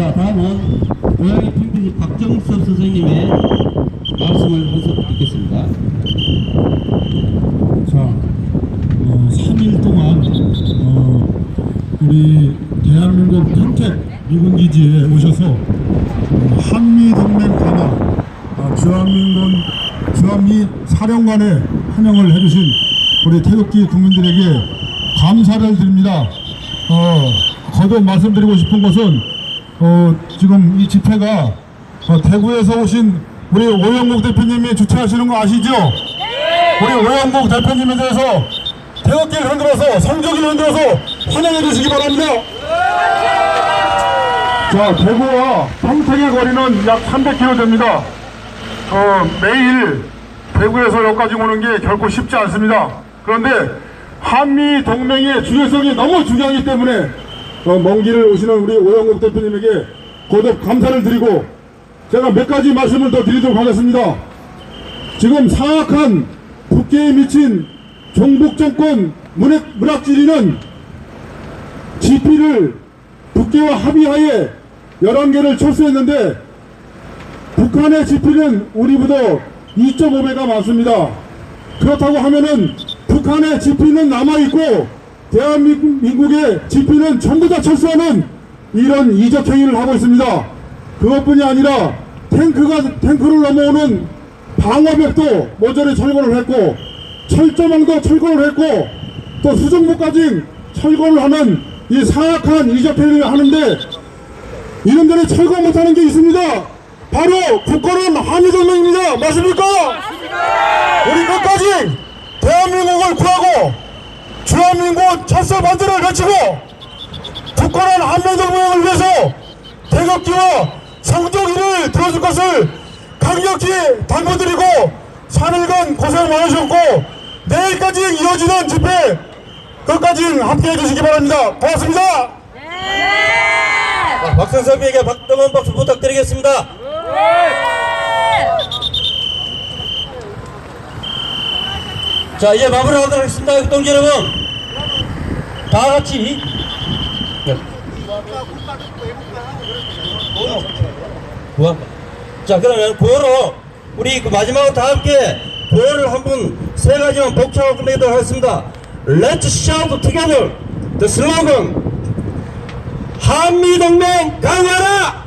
자, 다음은 고양이 핑크집 박정섭 선생님의 말씀을 한수 듣겠습니다. 자, 어, 3일 동안 어, 우리 대한민국 평택 미군 기지에 오셔서 어, 한미 동맹 강화, 아, 주한민군 주한미 사령관의 환영을 해주신 우리 태극기 국민들에게 감사를 드립니다. 어, 거듭 말씀드리고 싶은 것은 어, 지금 이 집회가 어, 대구에서 오신 우리 오영국 대표님이 주최하시는 거 아시죠? 우리 오영국 대표님에 대해서 태극기를 흔들어서 성적을 흔들어서 환영해 주시기 바랍니다. 자, 대구와 평택의 거리는 약 300km 됩니다. 어, 매일 대구에서 여기까지 오는 게 결코 쉽지 않습니다. 그런데 한미 동맹의 중요성이 너무 중요하기 때문에 어, 먼 길을 오시는 우리 오영국 대표님에게 거듭 감사를 드리고 제가 몇 가지 말씀을 더 드리도록 하겠습니다. 지금 사악한 북계에 미친 종북 정권 문학, 문학지리는 GP를 북계와 합의하에 11개를 철수했는데 북한의 GP는 우리보다 2.5배가 많습니다. 그렇다고 하면은 북한의 GP는 남아있고 대한민국의 GP는 전부 다 철수하는 이런 이적 행위를 하고 있습니다. 그것뿐이 아니라 탱크가 탱크를 넘어오는 방어벽도 모조리 철거를 했고 철조망도 철거를 했고 또 수정부까지 철거를 하는 이 사악한 이적 행위를 하는데 이놈들이 철거 못하는 게 있습니다. 바로 국가는 한미동맹입니다. 맞습니까? 우리 끝까지 대한민국을 구하고 주한민국 철수 반대를 외치고 국가는 한미동맹을 위해서 태극기와 성적이를 들어줄 것을 강력히 당부드리고 3일간 고생 많으셨고 내일까지 이어지는 집회 끝까지 함께해 주시기 바랍니다. 고맙습니다. 박선섭에게 박동원 박수 부탁드리겠습니다. 자 이제 마무리하도록 하겠습니다. 동지 여러분 다 같이 네. 구호. 자 그러면 구호로 우리 그 마지막으로 다 함께 구호를 한분세 가지만 복창하고 끝내도록 하겠습니다. Let's shout together the slogan 한미동맹 강화라!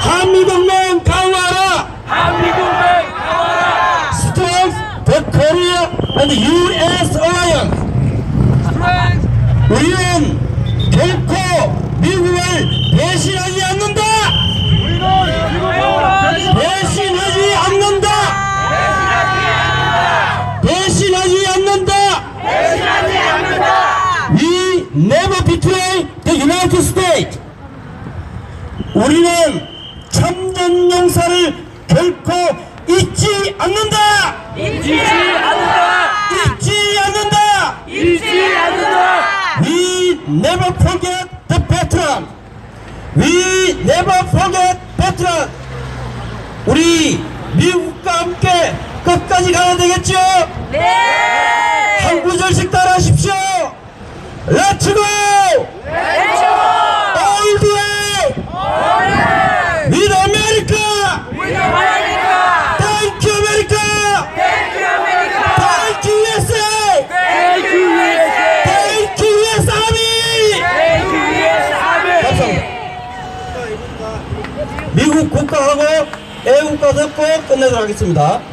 한미동맹 강화라! Strength the Korea and the U.S. alliance. 우리는 결코 미국을 배신하지 않는다. 배신하지 않는다. 배신하지 않는다. We never betray the United States. 우리는 참전 용사를 결코 잊지 않는다. 잊지 않는다! 잊지 않는다. 잊지 않는다! We never forget the veteran. We never forget veteran. 우리 미국과 함께 끝까지 가야 되겠죠? 네! 한 구절씩 따라하십시오. Let's go! 왼쪽! All the way! With America! 우리 아메리카! Thank you, America! 땡큐 아메리카! Thank you, USA! 땡큐 USA! Thank you, US Army! 땡큐 US 아메! 감사합니다. 미국 국가하고 애국가 듣고 끝내도록 하겠습니다.